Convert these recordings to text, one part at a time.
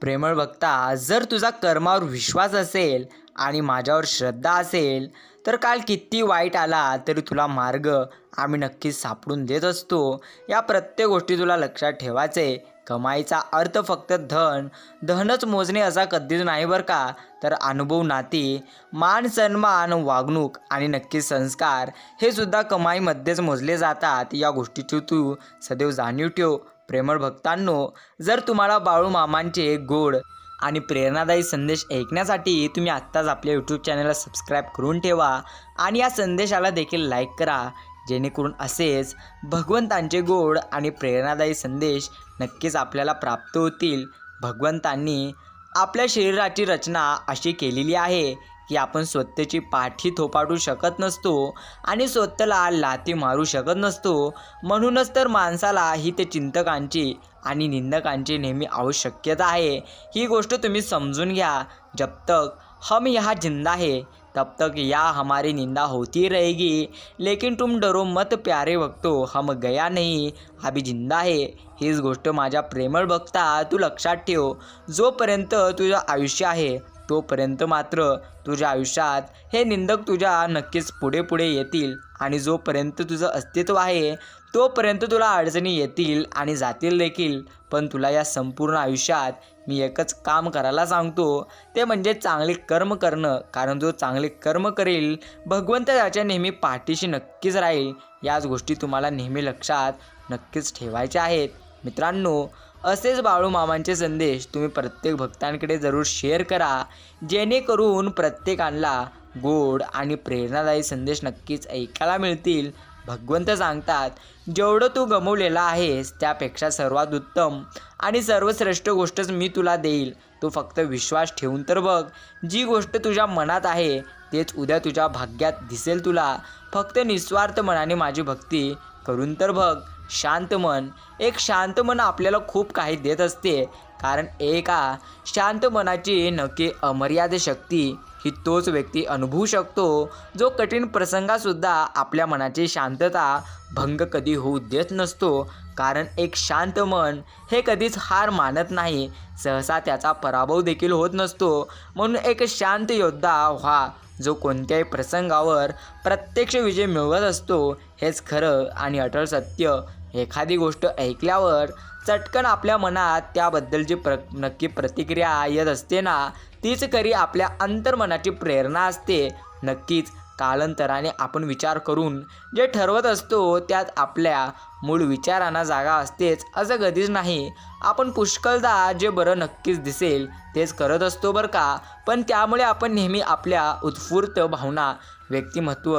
प्रेमळ भक्ता जर तुझा कर्मावर विश्वास असेल आणि माझ्यावर श्रद्धा असेल तर काल किती वाईट आला तरी तुला मार्ग आम्ही नक्कीच सापडून देत असतो. या प्रत्येक गोष्टी तुला लक्षात ठेवायचे. कमाईचा अर्थ फक्त धन. धनच मोजणे असा कधीच नाही बरं का? तर अनुभव नाती मान सन्मान वागणूक आणि नक्की संस्कार हे सुद्धा कमाईमध्येच मोजले जातात. या गोष्टीची तू सदैव जाणीव ठेव. प्रेमळ भक्तांनो जर तुम्हाला बाळू मामांचे गोड आणि प्रेरणादायी संदेश ऐकण्यासाठी तुम्ही आत्ताच आपल्या यूट्यूब चॅनलला सबस्क्राईब करून ठेवा आणि या संदेशाला देखील लाईक करा. जेणेकरून असेच भगवंतांचे गोड आणि प्रेरणादायी संदेश नक्कीच आपल्याला प्राप्त होतील. भगवंतांनी आपल्या शरीराची रचना अशी केलेली आहे की आपण स्वतःची पाठी थोपाटू शकत नसतो आणि स्वतःला लाती मारू शकत नसतो. म्हणूनच तर माणसाला ही ते चिंतकांची आणि निंदकांची नेहमी आवश्यकता आहे. ही गोष्ट तुम्ही समजून घ्या. जब तक हम यहाँ जिंदा है. तब तक या हमारी निंदा होती रहेगी. लेकिन तुम डरो मत प्यारे भक्तो हम गया नहीं. अभी जिंदा है. हीच गोष्ट माझ्या प्रेमळ भक्ता तू लक्षात ठेव. जोपर्यंत तुझं आयुष्य आहे तोपर्यंत मात्र तुझ्या आयुष्यात हे निंदक तुझ्या नक्कीच पुढे पुढे येतील आणि जोपर्यंत तुझं अस्तित्व आहे तोपर्यंत तुला अडचणी येतील आणि जातील देखील. पण तुला या संपूर्ण आयुष्यात मी एकच काम करायला सांगतो. ते म्हणजे चांगले कर्म करणं. कारण जो चांगले कर्म करेल भगवंत त्याच्या नेहमी पाठीशी नक्कीच राहील. याच गोष्टी तुम्हाला नेहमी लक्षात नक्कीच ठेवायच्या आहेत. मित्रांनो असेच बाळू मामांचे संदेश तुम्ही प्रत्येक भक्तांकडे जरूर शेअर करा. जेणेकरून प्रत्येकाला गोड आणि प्रेरणादायी संदेश नक्कीच ऐकायला मिळतील. भगवंत सांगतात जेवढं तू गमवलेलं आहेस त्यापेक्षा सर्वात उत्तम आणि सर्वश्रेष्ठ गोष्टच मी तुला देईल. तू फक्त विश्वास ठेवून तर बघ. जी गोष्ट तुझ्या मनात आहे तेच उद्या तुझ्या भाग्यात दिसेल तुला. फक्त निस्वार्थ मनाने माझी भक्ती करून तर बघ. शांत मन. एक शांत मन आपल्याला खूप काही देत असते. कारण एका शांत मनाची नक्की अमर्याद शक्ती ही तोच व्यक्ती अनुभवू शकतो जो कठीण प्रसंगातसुद्धा आपल्या मनाची शांतता भंग कधी होऊ देत नसतो. कारण एक शांत मन हे कधीच हार मानत नाही. सहसा त्याचा पराभव देखील होत नसतो. म्हणून एक शांत योद्धा व्हा जो कोणत्याही प्रसंगावर प्रत्यक्ष विजय मिळवत असतो हेच खरं आणि अटळ सत्य. एखादी गोष्ट ऐकल्यावर चटकन आपल्या मनात त्याबद्दलची प्र नक्की प्रतिक्रिया येत असते ना तीच खरी आपल्या अंतर्मनाची प्रेरणा असते. नक्कीच कालांतराने आपण विचार करून जे ठरवत असतो त्यात आपल्या मूळ विचारांना जागा असतेच असं कधीच नाही. आपण पुष्कळदा जे बरं नक्कीच दिसेल तेच करत असतो बरं का? पण त्यामुळे आपण नेहमी आपल्या उत्स्फूर्त भावना व्यक्तिमत्व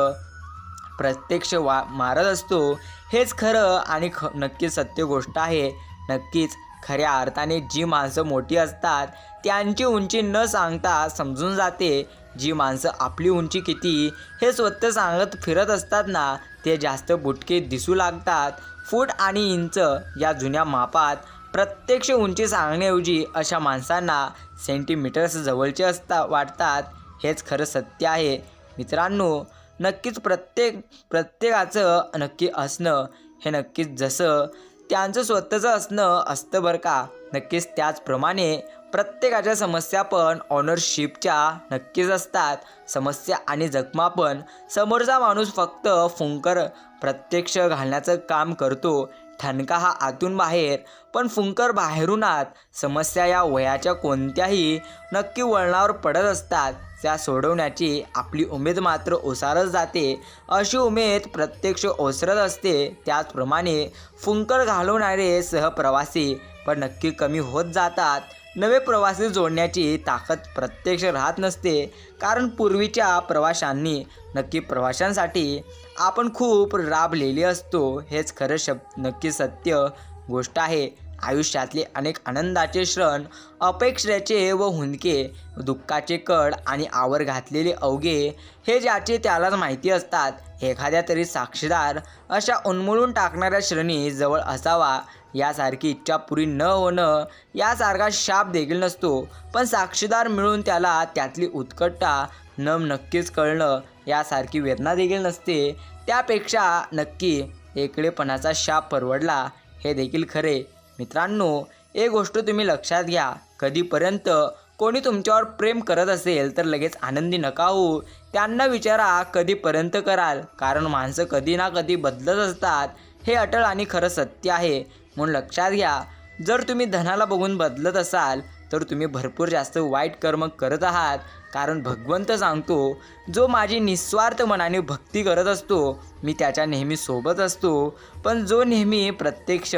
प्रत्यक्ष वा मारत असतो हेच खरं आणि ख नक्कीच सत्य गोष्ट आहे. नक्कीच खऱ्या अर्थाने जी माणसं मोठी असतात त्यांची उंची न सांगता समजून जाते. जी माणसं आपली उंची किती हे स्वतः सांगत फिरत असतात ना ते जास्त बुटके दिसू लागतात. फूट आणि इंच या जुन्या मापात प्रत्यक्ष उंची सांगण्याऐवजी अशा माणसांना सेंटीमीटर्स जवळचे असता वाटतात. हेच खरं सत्य आहे. मित्रांनो नक्कीच प्रत्येक प्रत्येकाचं नक्की असणं हे नक्कीच जसं त्यांचं स्वतःचं असणं असतं बरं का. नक्कीच त्याचप्रमाणे प्रत्येकाच्या समस्या पण ऑनरशिपच्या नक्कीच असतात. समस्या आणि जखमा पण समोरचा माणूस फक्त फुंकर प्रत्यक्ष घालण्याचं काम करतो. ठणका हा आतून बाहेर पण फुंकर बाहेरून आत समस्या या वयाच्या कोणत्याही नक्की वळणावर पडत असतात. त्या सोडवण्याची आपली उमेद मात्र ओसारत जाते. अशी उमेद प्रत्यक्ष ओसरत असते. त्याचप्रमाणे फुंकर घालवणारे सहप्रवासी पण नक्की कमी होत जातात. नवे प्रवासी जोडण्याची ताकद प्रत्यक्ष राहत नसते. कारण पूर्वीच्या प्रवाशांनी नक्की प्रवाशांसाठी आपण खूप राबलेली असतो. हेच खरं शब्द नक्की सत्य गोष्ट आहे. आयुष्यातले अनेक आनंदाचे क्षण अपेक्षेचे व हुंदके दुःखाचे कड आणि आवर घातलेले अवघे हे ज्याचे त्यालाच माहिती असतात एखाद्या तरी साक्षीदार अशा उन्मळून टाकणाऱ्या श्रेणी जवळ असावा यासारखी इच्छा पुरी न होणं यासारखा शाप देखील नसतो. पण साक्षीदार मिळून त्याला त्यातली उत्कटता नम नक्कीच कळणं यासारखी वेदना देखील नसते. त्यापेक्षा नक्की एकडेपणाचा शाप परवडला हे देखील खरे. मित्रांनो एक गोष्ट तुम्ही लक्षात घ्या. कधीपर्यंत कोणी तुमच्यावर प्रेम करत असेल तर लगेच आनंदी नका हो त्यांना विचारा कधीपर्यंत कराल? कारण माणसं कधी ना कधी बदलत असतात. हे अटळ आणि खरं सत्य आहे. म्हणून लक्षात घ्या जर तुम्ही धनाला बघून बदलत असाल तर तुम्ही भरपूर जास्त वाईट कर्म करत आहात. कारण भगवंत सांगतो जो माझी निस्वार्थ मनाने भक्ती करत असतो मी त्याच्या नेहमी सोबत असतो. पण जो नेहमी प्रत्यक्ष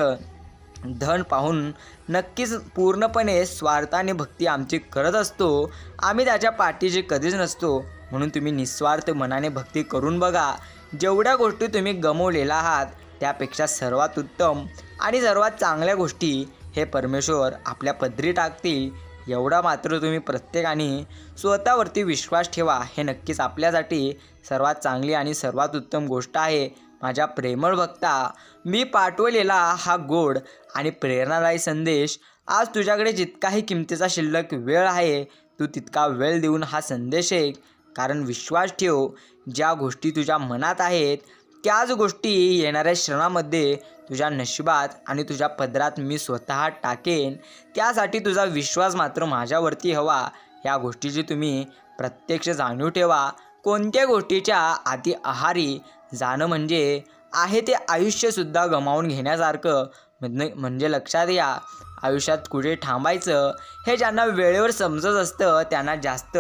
धन पाहून नक्कीच पूर्णपणे स्वार्थाने भक्ती आमची करत असतो. आम्ही त्याच्या पाठीशी कधीच नसतो. म्हणून तुम्ही निस्वार्थ मनाने भक्ती करून बघा. जेवढ्या गोष्टी तुम्ही गमवलेल्या आहात त्यापेक्षा सर्वात उत्तम आणि सर्वात चांगल्या गोष्टी हे परमेश्वर आपल्या पदरी टाकतील. एवढा मात्र तुम्ही प्रत्येकाने स्वतःवरती विश्वास ठेवा. हे नक्कीच आपल्यासाठी सर्वात चांगली आणि सर्वात उत्तम गोष्ट आहे. माझ्या प्रेमळ भक्ता मी पाठवलेला हा गोड आणि प्रेरणादायी संदेश आज तुझ्याकडे जितकाही किमतीचा शिल्लक वेळ आहे तू तितका वेळ देऊन हा संदेश ऐक कारण विश्वास ठेव ज्या गोष्टी तुझ्या मनात आहेत त्याच गोष्टी येणाऱ्या क्षणामध्ये तुझ्या नशिबात आणि तुझ्या पदरात मी स्वतः टाकेन. त्यासाठी तुझा विश्वास मात्र माझ्यावरती हवा. या गोष्टीची तुम्ही प्रत्यक्ष जाणीव ठेवा. कोणत्या गोष्टीच्या आधी आहारी जाणं म्हणजे आहे ते आयुष्यसुद्धा गमावून घेण्यासारखं. म्हणजे म्हणजे लक्षात या आयुष्यात कुठे थांबायचं हे ज्यांना वेळेवर समजत असतं त्यांना जास्त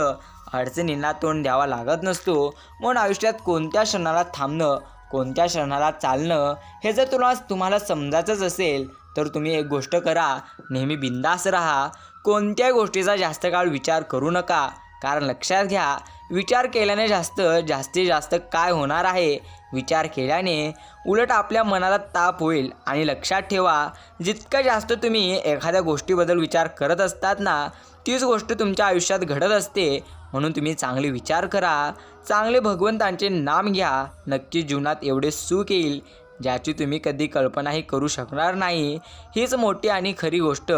अडचणींना तोंड द्यावा लागत नसतो. म्हणून आयुष्यात कोणत्या क्षणाला थांबणं कोणत्या क्षणाला चालणं हे जर तुला तुम्हाला समजायचंच असेल तर तुम्ही एक गोष्ट करा नेहमी बिंदास राहा. कोणत्याही गोष्टीचा जास्त काळ विचार करू नका. कारण लक्षात घ्या विचार केल्याने जास्त जास्तीत जास्त काय होणार आहे? विचार केल्याने उलट आपल्या मनाला ताप होईल. आणि लक्षात ठेवा जितकं जास्त तुम्ही एखाद्या गोष्टीबद्दल विचार करत असतात ना तीच गोष्ट तुमच्या आयुष्यात घडत असते. म्हणून तुम्ही चांगले विचार करा. चांगले भगवंतांचे नाम घ्या. नक्की जीवनात एवढे सुख येईल ज्याची तुम्ही कधी कल्पनाही करू शकणार नाही. हीच मोठी आणि खरी गोष्ट.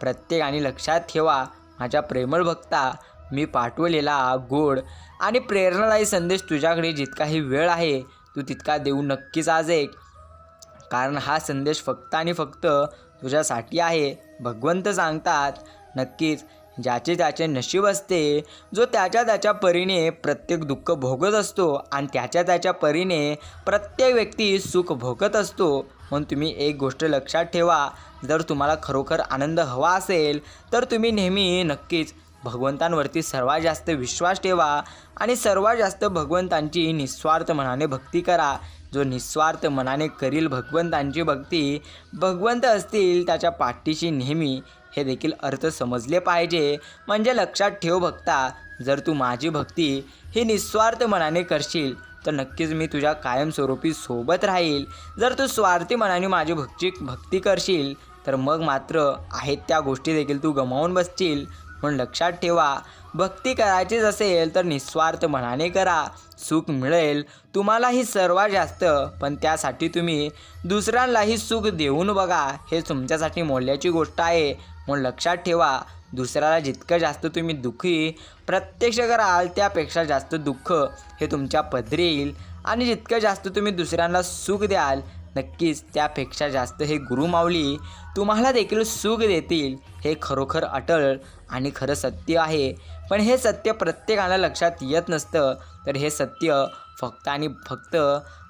प्रत्येकाने लक्षात ठेवा माझ्या प्रेमळ भक्ता मी पाठवलेला गोड आणि प्रेरणादायी संदेश तुझ्याकडे जितकाही वेळ आहे तू तितका देऊ नक्कीच आज एक. कारण हा संदेश फक्त आणि फक्त तुझ्यासाठी आहे. भगवंत सांगतात नक्कीच ज्याचे त्याचे नशीब असते जो त्याच्या त्याच्या परीने प्रत्येक दुःख भोगत असतो आणि त्याच्या त्याच्या परीने प्रत्येक व्यक्ती सुख भोगत असतो. म्हणून तुम्ही एक गोष्ट लक्षात ठेवा जर तुम्हाला खरोखर आनंद हवा असेल तर तुम्ही नेहमी नक्कीच भगवंतांवरती सर्वात जास्त विश्वास ठेवा आणि सर्वात जास्त भगवंतांची निस्वार्थ मनाने भक्ती करा. जो निस्वार्थ मनाने करील भगवंतांची भक्ती भगवंत असतील त्याच्या पाठीशी नेहमी हे देखील अर्थ समजले पाहिजे. म्हणजे लक्षात ठेव भक्ता जर तू माझी भक्ती ही निस्वार्थ मनाने करशील तर नक्कीच मी तुझ्या कायमस्वरूपी सोबत राहील. जर तू स्वार्थी मनाने माझी भक्ती भक्ती करशील तर मग मात्र आहेत त्या गोष्टी देखील तू गमावून बसशील. म्हणून लक्षात ठेवा भक्ती करायचीच असेल तर निस्वार्थ मनाने करा. सुख मिळेल तुम्हालाही सर्वात जास्त पण त्यासाठी तुम्ही दुसऱ्यांनाही सुख देऊन बघा. हे तुमच्यासाठी मोल्याची गोष्ट आहे. म्हणून लक्षात ठेवा दुसऱ्याला जितकं जास्त तुम्ही दुःखी प्रत्यक्ष कराल त्यापेक्षा जास्त दुःख हे तुमच्या पदरी येईल आणि जितकं जास्त तुम्ही दुसऱ्यांना सुख द्याल नक्कीच त्यापेक्षा जास्त हे गुरुमाऊली तुम्हाला देखील सुख देतील. हे खरोखर अटळ आणि खरं सत्य आहे. पण हे सत्य प्रत्येकाला लक्षात येत नसतं. तर हे सत्य फक्त आणि फक्त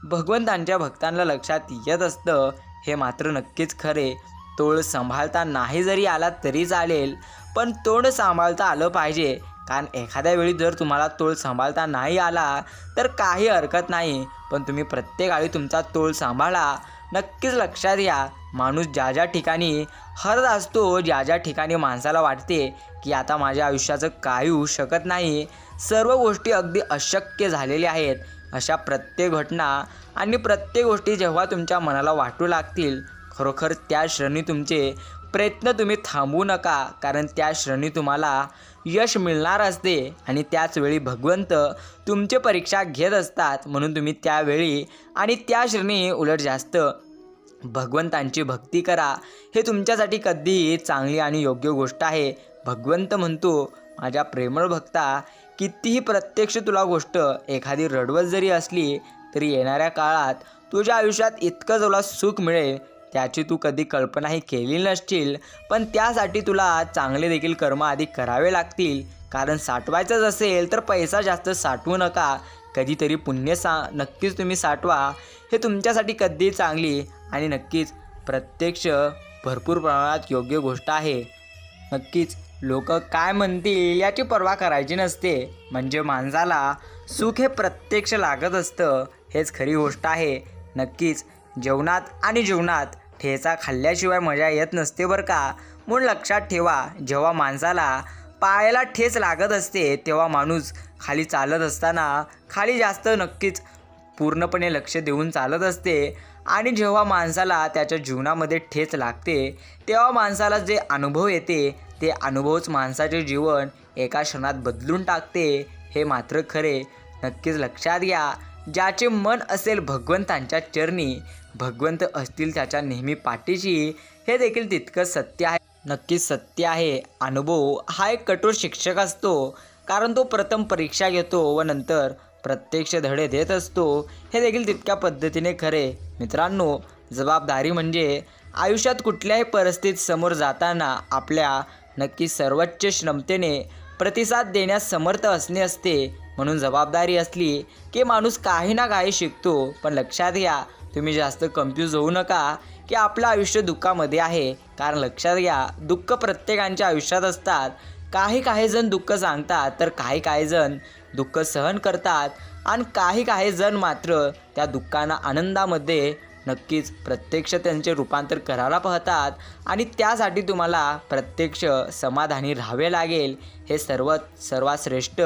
भगवंतांच्या भक्तांना लक्षात येत असतं. हे मात्र नक्कीच खरे. तोळ सांभाळता नाही जरी आला तरी चालेल. पण तोंड सांभाळता आलं पाहिजे. कारण एखाद्या वेळी जर तुम्हाला तोल सांभाळता नाही आला तर काही हरकत नाही. पण तुम्ही प्रत्येक वेळी तुमचा तोल सांभाळा. नक्कीच लक्षात घ्या माणूस ज्या ज्या ठिकाणी हरत असतो ज्या ज्या ठिकाणी माणसाला वाटते की आता माझ्या आयुष्याचं काही होऊ शकत नाही सर्व गोष्टी अगदी अशक्य झालेल्या आहेत. अशा प्रत्येक घटना आणि प्रत्येक गोष्टी जेव्हा तुमच्या मनाला वाटू लागतील खरोखर त्या क्षणी तुमचे प्रयत्न तुम्ही थांबवू नका. कारण त्या क्षणी तुम्हाला यश मिळणार असते आणि त्याचवेळी भगवंत तुमची परीक्षा घेत असतात म्हणून तुम्ही त्यावेळी आणि त्या श्रेणी उलट जास्त. भगवंतांची भक्ती करा. हे तुमच्यासाठी कधीही चांगली आणि योग्य गोष्ट आहे. भगवंत म्हणतो माझ्या प्रेमळ भक्ता कितीही प्रत्यक्ष तुला गोष्ट एखादी रडवत जरी असली तरी येणाऱ्या काळात तुझ्या आयुष्यात इतकं तुला सुख मिळेल त्याची तू कधी कल्पनाही केली नसशील. पण त्यासाठी तुला चांगले देखील कर्म आधी करावे लागतील. कारण साठवायचंच असेल तर पैसा जास्त साठवू नका. कधीतरी पुण्य सा नक्कीच तुम्ही साठवा. हे तुमच्यासाठी कधी चांगली आणि नक्कीच प्रत्यक्ष भरपूर प्रमाणात योग्य गोष्ट आहे. नक्कीच लोक काय म्हणतील याची पर्वा करायची नसते. म्हणजे माणसाला सुख हे प्रत्यक्ष लागत असतं. हेच खरी गोष्ट आहे. नक्कीच जेवणात आणि जीवनात ठेचा खाल्ल्याशिवाय मजा येत नसते बरं का. म्हणून लक्षात ठेवा जेव्हा माणसाला पायाला ठेच लागत असते तेव्हा माणूस खाली चालत असताना खाली जास्त नक्कीच पूर्णपणे लक्ष देऊन चालत असते. आणि जेव्हा माणसाला त्याच्या जीवनामध्ये ठेच लागते तेव्हा माणसाला जे अनुभव येते ते अनुभवच माणसाचे जीवन एका क्षणात बदलून टाकते. हे मात्र खरे. नक्कीच लक्षात घ्या. ज्याचे मन असेल भगवंतांच्या चरणी भगवंत असतील त्याच्या नेहमी पाठीशी हे देखील तितकं सत्य आहे. नक्कीच सत्य आहे. अनुभव हा एक कठोर शिक्षक असतो कारण तो प्रथम परीक्षा घेतो व नंतर प्रत्यक्ष धडे देत असतो. हे देखील तितक्या पद्धतीने खरे. मित्रांनो जबाबदारी म्हणजे आयुष्यात कुठल्याही परिस्थितीत समोर जाताना आपल्या नक्की सर्वोच्च क्षमतेने प्रतिसाद देण्यास समर्थ असणे असते. म्हणून जबाबदारी असली की माणूस काही ना काही शिकतो. पण लक्षात घ्या तुम्ही जास्त कन्फ्यूज होऊ नका की आपलं आयुष्य दुःखामध्ये आहे. कारण लक्षात घ्या दुःख प्रत्येकांच्या आयुष्यात असतात. काही काही जण दुःख सांगतात तर काही काही जण दुःख सहन करतात. आणि काही काही जण मात्र त्या दुःखांना आनंदामध्ये नक्कीच प्रत्यक्ष त्यांचे रूपांतर करायला पाहतात आणि त्यासाठी तुम्हाला प्रत्यक्ष समाधानी राहावे लागेल. हे सर्व सर्वात श्रेष्ठ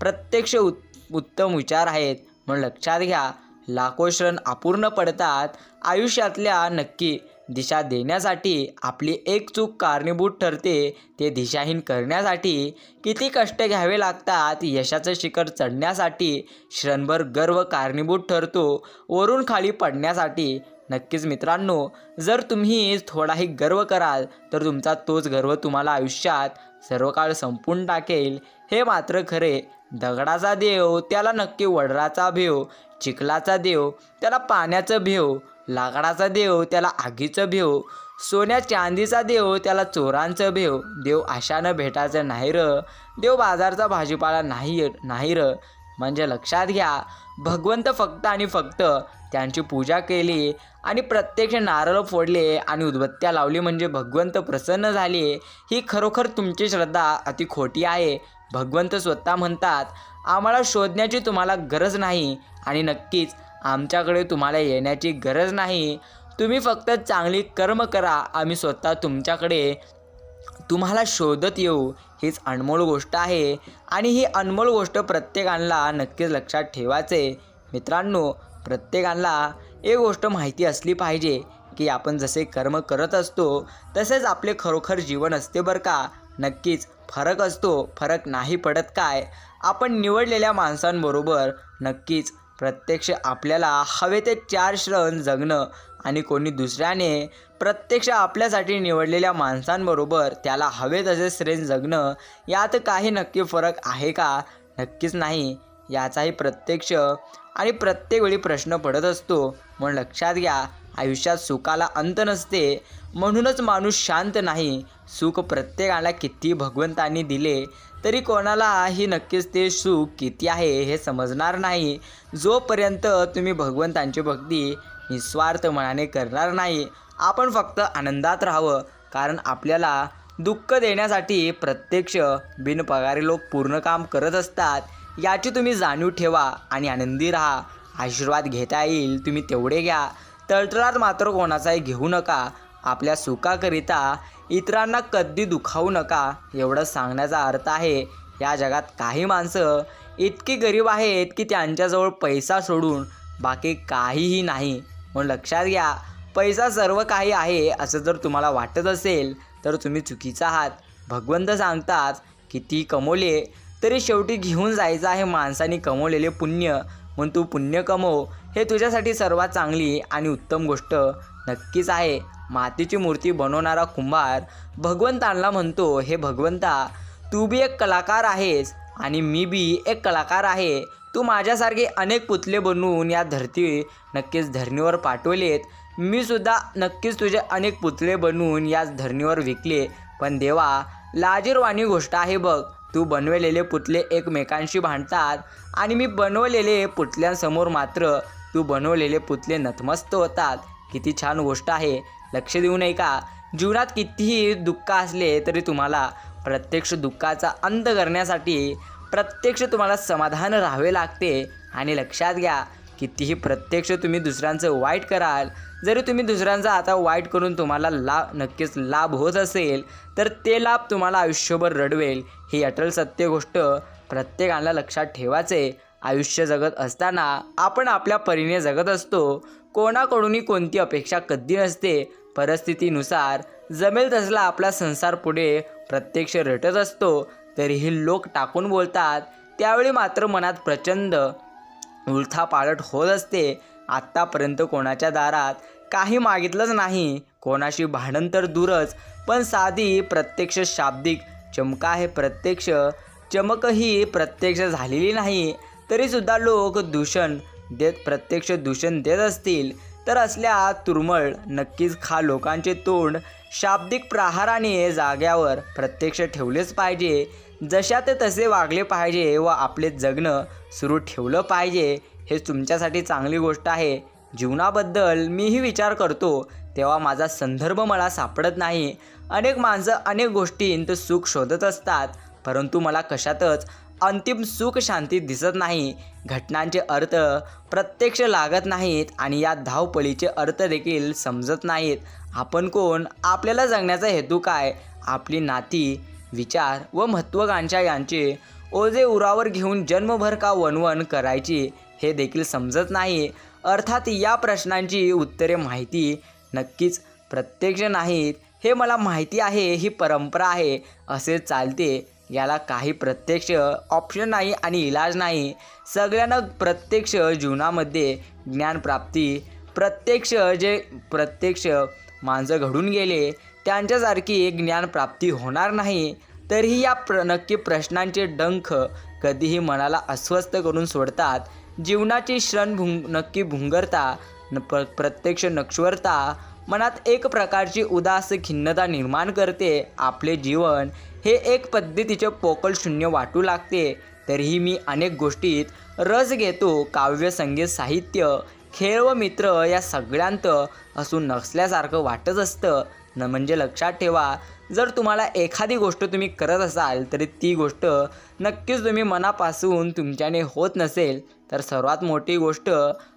प्रत्यक्ष उत् उत्तम विचार आहेत. म्हणून लक्षात घ्या लाखो क्षण अपूर्ण पडतात. आयुष्यातल्या नक्की दिशा देण्यासाठी आपली एक चूक कारणीभूत ठरते. ते दिशाहीन करण्यासाठी किती कष्ट घ्यावे लागतात यशाचं शिखर चढण्यासाठी क्षणभर गर्व कारणीभूत ठरतो. वरून खाली पडण्यासाठी नक्कीच मित्रांनो जर तुम्ही थोडाही गर्व कराल तर तुमचा तोच गर्व तुम्हाला आयुष्यात सर्व काळ संपून टाकेल. हे मात्र खरे. दगडाचा देव त्याला नक्की वडराचा भेव चिखलाचा देव त्याला पाण्याचं भेव लाकडाचा देव त्याला आगीचं भेव सोन्या चांदीचा देव त्याला चोरांचं भेव. देव आशानं भेटायचं नाही र. देव बाजारचा भाजीपाला नाही नाही र. म्हणजे लक्षात घ्या भगवंत फक्त आणि फक्त त्यांची पूजा केली आणि प्रत्यक्ष नारळ फोडले आणि उदबत्त्या लावली म्हणजे भगवंत प्रसन्न झाले. ही खरोखर तुमची श्रद्धा अति खोटी आहे. भगवंत स्वतः म्हणतात आम्हाला शोधण्याची तुम्हाला गरज नाही आणि नक्कीच आमच्याकडे तुम्हाला येण्याची गरज नाही. तुम्ही फक्त चांगली कर्म करा. आम्ही स्वतः तुमच्याकडे तुम्हाला शोधत येऊ. हीच अनमोल गोष्ट आहे. आणि ही अनमोल गोष्ट प्रत्येकाला नक्कीच लक्षात ठेवायचे. मित्रांनो प्रत्येकाला एक गोष्ट माहिती असली पाहिजे की आपण जसे कर्म करत असतो तसेच आपले खरोखर जीवन असते बरं का. नक्कीच फरक असतो फरक नाही पडत काय. आपण निवडलेल्या माणसांबरोबर नक्कीच प्रत्यक्ष आपल्याला हवे ते चार श्रण जगणं आणि कोणी दुसऱ्याने प्रत्यक्ष आपल्यासाठी निवडलेल्या माणसांबरोबर त्याला हवे तसे श्रेण जगणं यात काही नक्की फरक आहे का? नक्कीच नाही. याचाही प्रत्यक्ष आणि प्रत्येक वेळी प्रश्न पडत असतो. म्हणून लक्षात घ्या आयुष्यात सुखाला अंत नसते. म्हणूनच माणूस शांत नाही. सुख प्रत्येकाला किती भगवंतांनी दिले तरी कोणालाही नक्कीच ते सुख किती आहे हे समजणार नाही. जोपर्यंत तुम्ही भगवंतांची भक्ती निस्वार्थ मनाने करणार नाही आपण फक्त आनंदात राहावं. कारण आपल्याला दुःख देण्यासाठी प्रत्यक्ष बिनपगारी लोक पूर्ण काम करत असतात. याची तुम्ही जाणीव ठेवा आणि आनंदी राहा. आशीर्वाद घेता येईल तुम्ही तेवढे घ्या. तळतळात मात्र कोणाचाही घेऊ नका. आपल्या सुखाकरिता इतरांना कधी दुखावू नका एवढं सांगण्याचा अर्थ आहे या जगात काही माणसं इतकी गरीब आहेत की त्यांच्याजवळ पैसा सोडून बाकी काहीही नाही. म्हणून लक्षात घ्या पैसा सर्व काही आहे असं जर तुम्हाला वाटत असेल तर तुम्ही चुकीचा आहात. भगवंत सांगतात किती कमवले तरी शेवटी घेऊन जायचं आहे माणसाने कमवलेले पुण्य. म्हणून तू पुण्य कमव हे तुझ्यासाठी सर्वात चांगली आणि उत्तम गोष्ट नक्कीच आहे. मातीची मूर्ती बनवणारा कुंभार भगवंतांना म्हणतो हे भगवंता तू बी एक कलाकार आहेस आणि मी बी एक कलाकार आहे. तू माझ्यासारखे अनेक पुतले बनवून या धरती नक्कीच धरणीवर पाठवलेत. मी सुद्धा नक्कीच तुझे अनेक पुतळे बनवून याच धरणीवर विकले. पण देवा लाजीरवाणी गोष्ट आहे बघ. तू बनवलेले पुतळे एकमेकांशी भांडतात आणि मी बनवलेले पुतल्यांसमोर मात्र तू बनवलेले पुतळे नतमस्त होतात. किती छान गोष्ट आहे. लक्ष देऊ नये का? जीवनात कितीही दुःख असले तरी तुम्हाला प्रत्यक्ष दुःखाचा अंत करण्यासाठी प्रत्यक्ष तुम्हाला समाधान राहावे लागते. आणि लक्षात घ्या कितीही प्रत्यक्ष तुम्ही दुसऱ्यांचं वाईट कराल जरी तुम्ही दुसऱ्यांचा आता वाईट करून तुम्हाला लाभ नक्कीच लाभ होत असेल तर ते लाभ तुम्हाला आयुष्यभर रडवेल. ही अटल सत्य गोष्ट प्रत्येकाला लक्षात ठेवायचे. आयुष्य जगत असताना आपण आपल्या परीने जगत असतो. कोणाकडूनही कोणती अपेक्षा कधी नसते. परिस्थितीनुसार जमेल तसला आपला संसार पुढे प्रत्यक्ष रटत असतो तरीही लोक टाकून बोलतात त्यावेळी मात्र मनात प्रचंड उलथापालट होत असते. आत्तापर्यंत कोणाच्या दारात काही मागितलंच नाही कोणाशी भांडण तर दूरच पण साधी प्रत्यक्ष शाब्दिक चमका हे प्रत्यक्ष चमकही प्रत्यक्ष झालेली नाही तरीसुद्धा लोक दूषण देत प्रत्यक्ष दूषण देत असतील. तर असल्या तुरमळ नक्कीच खा लोकांचे तोंड शाब्दिक प्रहाराने जाग्यावर प्रत्यक्ष ठेवलेच पाहिजे. जशा ते तसे वागले पाहिजे व आपले जगणं सुरू ठेवलं पाहिजे हे तुमच्यासाठी चांगली गोष्ट आहे. जीवनाबद्दल मीही विचार करतो तेव्हा माझा संदर्भ मला सापडत नाही. अनेक माणसं अनेक गोष्टींत सुख शोधत असतात परंतु मला कशातच अंतिम सुख शांती दिसत नाही. घटनांचे अर्थ प्रत्यक्ष लागत नाहीत आणि या धावपळीचे अर्थ देखील समजत नाहीत. आपण कोण? आपल्याला जगण्याचा हेतू काय? आपली नाती विचार व महत्त्वाकांक्षा यांचे ओझे उरावर घेऊन जन्मभर का वनवन करायची हे देखील समजत नाही. अर्थात या प्रश्नांची उत्तरे माहिती नक्कीच प्रत्यक्ष नाहीत. हे मला माहिती आहे ही परंपरा आहे असे चालते. याला काही प्रत्यक्ष ऑप्शन नाही आणि इलाज नाही. सगळ्यांना प्रत्यक्ष जीवनामध्ये ज्ञानप्राप्ती प्रत्यक्ष जे प्रत्यक्ष माणसं घडून गेले त्यांच्यासारखी ज्ञानप्राप्ती होणार नाही. तरीही या प्र नक्की प्रश्नांचे डंख कधीही मनाला अस्वस्थ करून सोडतात. जीवनाची क्षण भुंग नक्की भुंगरता न प्र प्रत्यक्ष नक्षवरता मनात एक प्रकारची उदास खिन्नता निर्माण करते. आपले जीवन हे एक पद्धतीचे पोकळ शून्य वाटू लागते. तरीही मी अनेक गोष्टीत रस घेतो. काव्य संगीत साहित्य खेळ व मित्र या सगळ्यांत असून नसल्यासारखं वाटत असतं. न म्हणजे लक्षात ठेवा जर तुम्हाला एखादी गोष्ट तुम्ही करत असाल तरी ती गोष्ट नक्कीच तुम्ही मनापासून तुमच्याने होत नसेल. तर सर्वात मोठी गोष्ट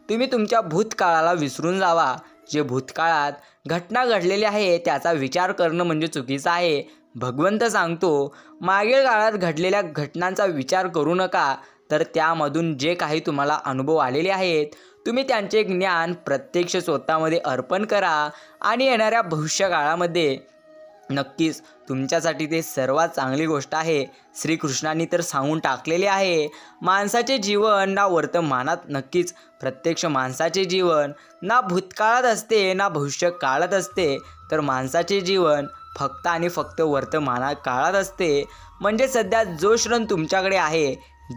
तुम्ही तुमच्या भूतकाळाला विसरून जावा. जे भूतकाळात घटना घडलेल्या आहे त्याचा विचार करणं म्हणजे चुकीचं आहे. भगवंत सांगतो मागील काळात घडलेल्या घटनांचा विचार करू नका तर त्यामधून जे काही तुम्हाला अनुभव आलेले आहेत तुम्ही त्यांचे ज्ञान प्रत्यक्ष स्वतःमध्ये अर्पण करा आणि येणाऱ्या भविष्यकाळामध्ये नक्कीच तुमच्यासाठी ते सर्वात चांगली गोष्ट आहे. श्रीकृष्णांनी तर सांगून टाकलेले आहे. माणसाचे जीवन ना वर्तमानात नक्कीच प्रत्यक्ष माणसाचे जीवन ना भूतकाळात असते ना भविष्य काळात असते तर माणसाचे जीवन फक्त आणि फक्त वर्तमानात काळात असते. म्हणजे सध्या जो श्रम तुमच्याकडे आहे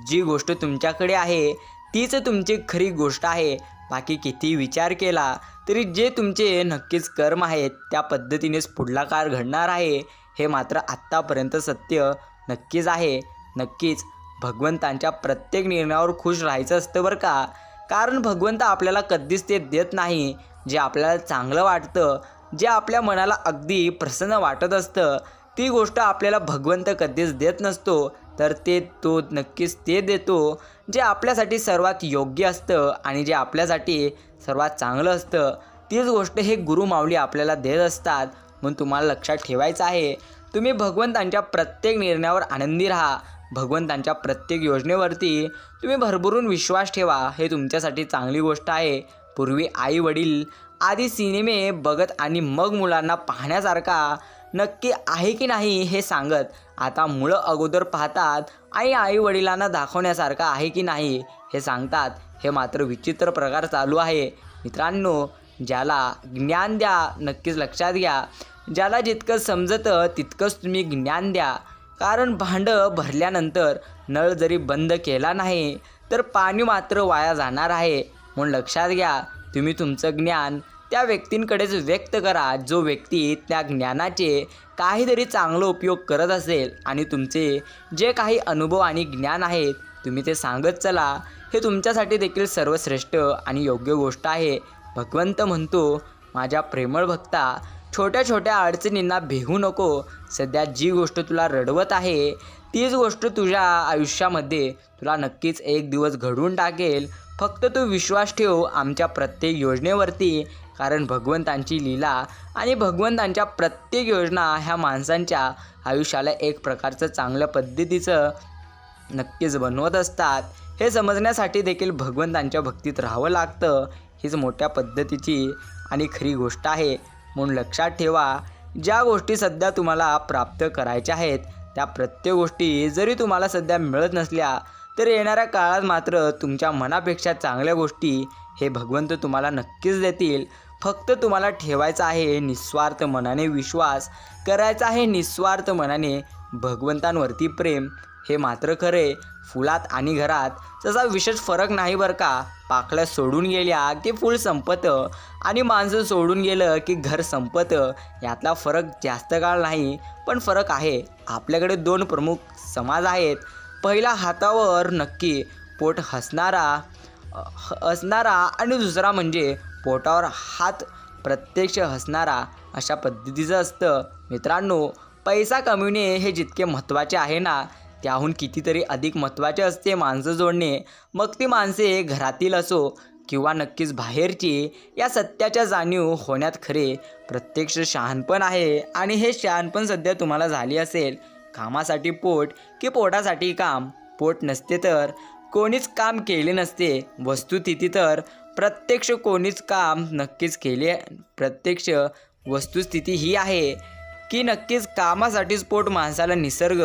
जी गोष्ट तुमच्याकडे आहे तीच तुमची खरी गोष्ट आहे. बाकी किती विचार केला तरी जे तुमचे नक्कीच कर्म आहेत त्या पद्धतीनेच पुढला काळ घडणार आहे हे मात्र आत्तापर्यंत सत्य नक्कीच आहे. नक्कीच भगवंतांच्या प्रत्येक निर्णयावर खुश राहायचं असतं बरं का? कारण भगवंत आपल्याला कधीच ते देत नाही जे आपल्याला चांगलं वाटतं जे आपल्या मनाला अगदी प्रसन्न वाटत असतं ती गोष्ट आपल्याला भगवंत कधीच देत नसतो. तर ते तो नक्कीच ते देतो जे आपल्यासाठी सर्वात योग्य असतं आणि जे आपल्यासाठी सर्वात चांगलं असतं. तीच गोष्ट हे गुरु माऊली आपल्याला देत असतात. म्हणून तुम्हाला लक्षात ठेवायचं आहे. तुम्ही भगवंतांच्या प्रत्येक निर्णयावर आनंदी राहा. भगवंतांच्या प्रत्येक योजनेवरती तुम्ही भरभरून विश्वास ठेवा. हे तुमच्यासाठी चांगली गोष्ट आहे. पूर्वी आई वडील आधी सिनेमे बघत आणि मग मुलांना पाहण्यासारखा नक्की आहे की नाही हे सांगत. आता मुळं अगोदर पाहतात आणि आई वडिलांना दाखवण्यासारखं आहे की नाही हे सांगतात. हे मात्र विचित्र प्रकार चालू आहे. मित्रांनो ज्याला ज्ञान द्या नक्कीच लक्षात घ्या. ज्याला जितकं समजतं तितकंच तुम्ही ज्ञान द्या. कारण भांडं भरल्यानंतर नळ जरी बंद केला नाही तर पाणी मात्र वाया जाणार आहे. म्हणून लक्षात घ्या तुम्ही तुमचं ज्ञान त्या व्यक्तींकडेच व्यक्त करा. जो व्यक्ती त्या ज्ञानाचे काहीतरी चांगला उपयोग करत असेल आणि तुमचे जे काही अनुभव आणि ज्ञान आहेत तुम्ही ते सांगत चला. हे तुमच्यासाठी देखील सर्वश्रेष्ठ आणि योग्य गोष्ट आहे. भगवंत म्हणतो माझ्या प्रेमळ भक्ता छोट्या छोट्या अडचणींना भेहू नको. सध्या जी गोष्ट तुला रडवत आहे तीच गोष्ट तुझ्या आयुष्यामध्ये तुला नक्कीच एक दिवस घडवून टाकेल. फक्त तू विश्वास ठेव आमच्या प्रत्येक योजनेवरती कारण भगवंतांची लीला आणि भगवंतांच्या प्रत्येक योजना ह्या माणसांच्या आयुष्याला एक प्रकारचं चांगल्या पद्धतीचं नक्कीच बनवत असतात. हे समजण्यासाठी देखील भगवंतांच्या भक्तीत राहावं लागतं. हीच मोठ्या पद्धतीची आणि खरी गोष्ट आहे. म्हणून लक्षात ठेवा ज्या गोष्टी सध्या तुम्हाला प्राप्त करायच्या आहेत त्या प्रत्येक गोष्टी जरी तुम्हाला सध्या मिळत नसल्या तर येणाऱ्या काळात मात्र तुमच्या मनापेक्षा चांगल्या गोष्टी हे भगवंत तुम्हाला नक्कीच देतील. फक्त तुम्हाला ठेवायचा आहे निस्वार्थ मनाने विश्वास करायचा आहे निस्वार्थ मनाने भगवंतांवरती प्रेम. हे मात्र खरे. फुलात आणि घरात तसा विशेष फरक नाही बरं का? पाकळ्या सोडून गेल्या की फूल संपतं आणि माणसं सोडून गेलं की घर संपतं. यातला फरक जास्त काळ नाही पण फरक आहे. आपल्याकडे दोन प्रमुख समाज आहेत. पहिला हातावर नक्की पोट हसणारा ह- हसणारा आणि दुसरा म्हणजे पोटावर हात प्रत्यक्ष हसणारा अशा पद्धतीचं असतं. मित्रांनो पैसा कमविणे हे जितके महत्त्वाचे आहे ना त्याहून कितीतरी अधिक महत्त्वाचे असते माणसं जोडणे. मग ती माणसे घरातील असो किंवा नक्कीच बाहेरची या सत्याच्या जाणीव होण्यात खरे प्रत्यक्ष शहाणपण आहे. आणि हे शहाणपण सध्या तुम्हाला झाली असेल. कामासाठी पोट की पोटासाठी काम? पोट नसते तर? कोणीच काम केले नसते. वस्तुस्थिती तर? प्रत्यक्ष कोणीच काम नक्कीच केले प्रत्यक्ष वस्तुस्थिती ही आहे की नक्कीच कामासाठीच पोट माणसाला निसर्ग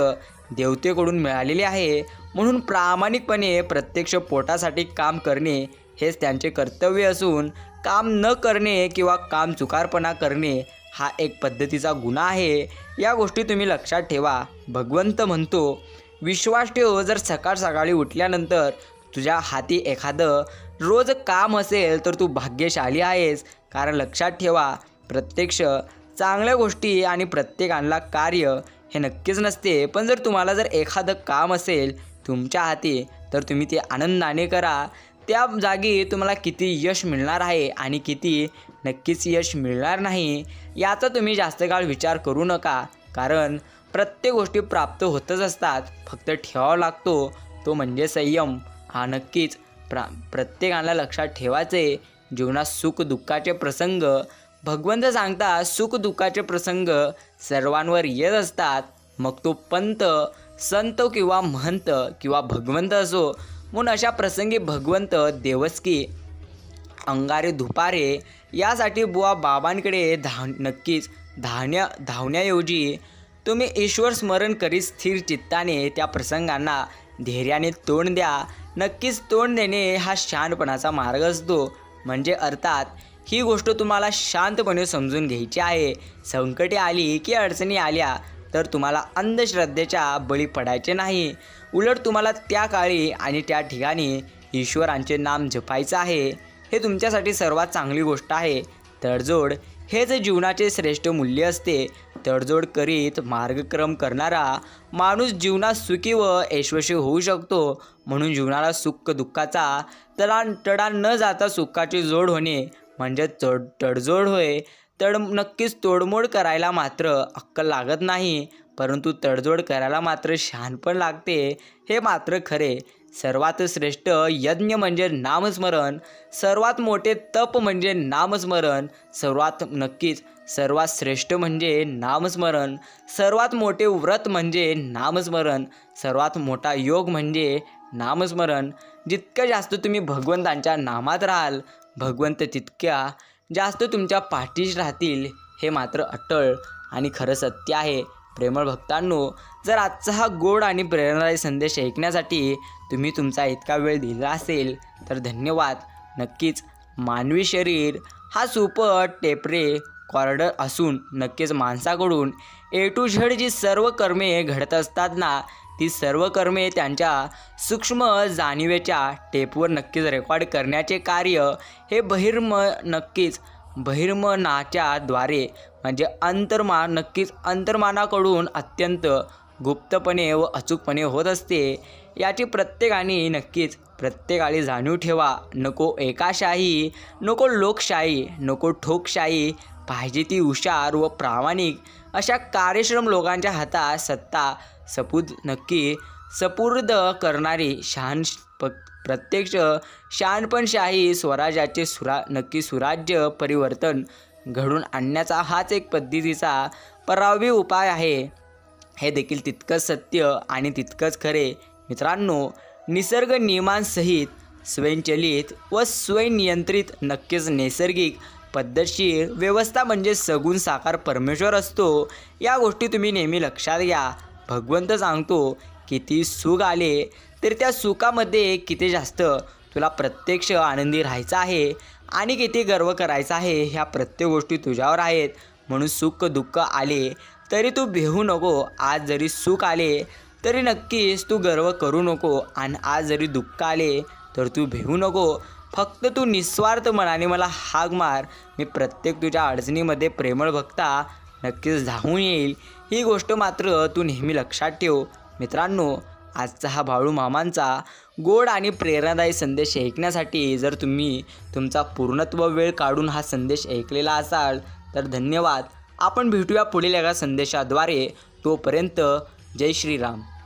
देवतेकडून मिळालेले आहे. म्हणून प्रामाणिकपणे प्रत्यक्ष पोटासाठी काम करणे हेच त्यांचे कर्तव्य असून काम न करणे किंवा काम चुकारपणा करणे हा एक पद्धतीचा गुन्हा आहे. या गोष्टी तुम्ही लक्षात ठेवा. भगवंत म्हणतो विश्वास ठेव जर सकाळ सकाळी उठल्यानंतर तुझ्या हाती एखादं रोज काम असेल तर तू भाग्यशाली आहेस. कारण लक्षात ठेवा प्रत्यक्ष चांगल्या गोष्टी आणि प्रत्येकाला कार्य हे नक्कीच नसते. पण जर तुम्हाला जर एखादं काम असेल तुमच्या हाती तर तुम्ही ते आनंदाने करा. त्या जागी तुम्हाला किती यश मिळणार आहे आणि किती नक्कीच यश मिळणार नाही याचा तुम्ही जास्त काळ विचार करू नका. कारण प्रत्येक गोष्टी प्राप्त होतच असतात. फक्त ठेवावा लागतो. तो म्हणजे संयम. हा नक्कीच प्रा प्रत्येकाला लक्षात ठेवायचे जीवनात सुख दुःखाचे प्रसंग. भगवंत सांगता सुख दुःखाचे प्रसंग सर्वांवर येत असतात. मग तो पंत संत किंवा महंत किंवा भगवंत असो. म्हणून अशा प्रसंगी भगवंत देवस्की अंगारे धुपारे यासाठी बुवा बाबांकडे धाव नक्कीच धावण्या धावण्याऐवजी तुम्ही ईश्वर स्मरण करीत स्थिर चित्ताने त्या प्रसंगांना धैर्याने तोंड द्या. नक्कीच तोंड देणे हा शांतपणाचा मार्ग असतो. म्हणजे अर्थात ही गोष्ट तुम्हाला शांतपणे समजून घ्यायची आहे. संकटे आली की अडचणी आल्या तर तुम्हाला अंधश्रद्धेच्या बळी पडायचे नाही. उलट तुम्हाला त्या काळी आणि त्या ठिकाणी ईश्वरांचे नाम जपायचं आहे. हे तुमच्यासाठी सर्वात चांगली गोष्ट आहे. तडजोड हेच जीवनाचे श्रेष्ठ मूल्य असते. तडजोड करीत मार्गक्रम करणारा माणूस जीवनात सुखी व यशस्वी होऊ शकतो. म्हणून जीवनाला सुख दुःखाचा तडा तडा न जाता सुखाची जोड होणे म्हणजे तड तडजोड होय. तड नक्कीच तोडमोड करायला मात्र अक्कल लागत नाही. परंतु तडजोड करायला मात्र शहाणपण लागते. हे मात्र खरे. सर्वात श्रेष्ठ यज्ञ म्हणजे नामस्मरण. सर्वात मोठे तप म्हणजे नामस्मरण. सर्वात नक्कीच सर्वात श्रेष्ठ म्हणजे नामस्मरण सर्वात मोठे व्रत म्हणजे नामस्मरण सर्वात मोठा योग म्हणजे नामस्मरण. जितकं जास्त तुम्ही भगवंतांच्या नामात राहाल भगवंत तितक्या जास्त तुमच्या पाठीश राहतील हे मात्र अटळ आणि खरं सत्य आहे. प्रेमळ भक्तांनो जर आजचा हा गोड आणि प्रेरणादायी संदेश ऐकण्यासाठी तुम्ही तुमचा इतका वेळ दिला असेल तर धन्यवाद. नक्कीच मानवी शरीर हा सुपर टेपरे कॉर्डर असून नक्कीच माणसाकडून ए टू झेड जी सर्व कर्मे घडत असतात ना ती सर्व कर्मे त्यांच्या सूक्ष्म जाणीवेच्या टेपवर नक्कीच रेकॉर्ड करण्याचे कार्य हे बहिर्म नक्कीच बहिर्मनाच्या द्वारे म्हणजे अंतर्मा नक्कीच अंतर्मानाकडून अत्यंत गुप्तपणे व अचूकपणे होत असते. याची प्रत्येकाने नक्कीच प्रत्येकाने जाणीव ठेवा. नको एकाशाही नको लोकशाही नको ठोकशाही पाहिजे ती हुशार व प्रामाणिक अशा कार्यश्रम लोकांच्या हातात सत्ता सपूत नक्की सपूर्द करणारी शहान प प्रत्यक्ष शहाणपणशाही स्वराज्याचे सुरा नक्की सुराज्य परिवर्तन घडून आणण्याचा हाच एक पद्धतीचा परावी उपाय आहे. हे देखील तितकंच सत्य आणि तितकंच खरे. मित्रांनो निसर्ग नियमांसहित स्वयंचलित व स्वयंनियंत्रित नक्कीच नैसर्गिक पद्धतशीर व्यवस्था म्हणजे सगुण साकार परमेश्वर असतो या गोष्टी तुम्ही नेहमी लक्षात घ्या. भगवंत सांगतो किती सुख आले तर त्या सुखामध्ये किती जास्त. तुला प्रत्यक्ष आनंदी राहायचं आहे आणि किती गर्व करायचा आहे ह्या प्रत्येक गोष्टी तुझ्यावर आहेत. म्हणून सुख दुःख आले तरी तू भेहू नको. आज जरी सुख आले तरी नक्कीच तू गर्व करू नको. आणि आज जरी दुःख आले तर तू भेऊ नको. फक्त तू निस्वार्थ मनाने मला हाक मार. मी प्रत्येक तुझ्या अडचणीमध्ये प्रेमळ भक्ता. नक्कीच धावून येईल. ही गोष्ट मात्र तू नेहमी लक्षात ठेव. मित्रांनो आजचा हा भाळू मामांचा गोड आणि प्रेरणादायी संदेश ऐकण्यासाठी जर तुम्ही तुमचा पूर्णत्व वेळ काढून हा संदेश ऐकलेला असाल तर धन्यवाद. आपण भेटूया पुढील एका संदेशाद्वारे. तोपर्यंत जय श्रीराम.